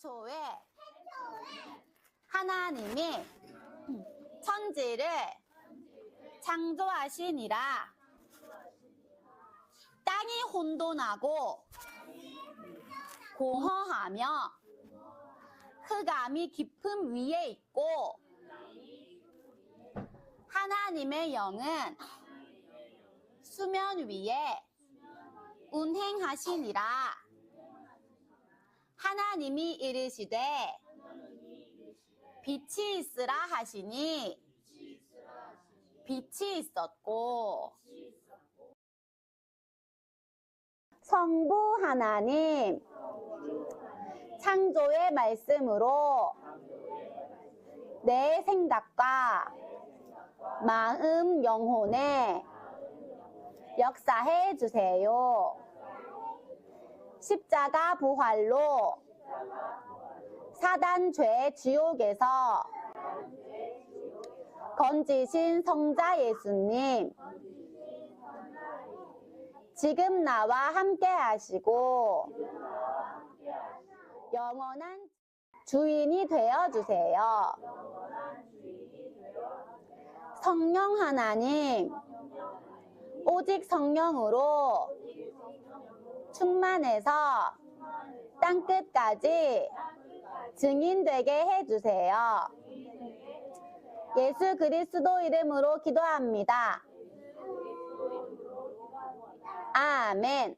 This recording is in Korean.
태초에 하나님이 천지를 창조하시니라. 땅이 혼돈하고 공허하며 흑암이 깊음 위에 있고 하나님의 영은 수면 위에 운행하시니라. 하나님이 이르시되 빛이 있으라 하시니 빛이 있었고 성부 하나님 창조의 말씀으로 내 생각과 마음 영혼에 역사해 주세요. 십자가 부활로 사단 죄 지옥에서 건지신 성자 예수님 지금 나와 함께 하시고 영원한 주인이 되어 주세요. 성령 하나님 오직 성령으로 충만해서 땅 끝까지 증인되게 해주세요. 예수 그리스도 이름으로 기도합니다. 아멘.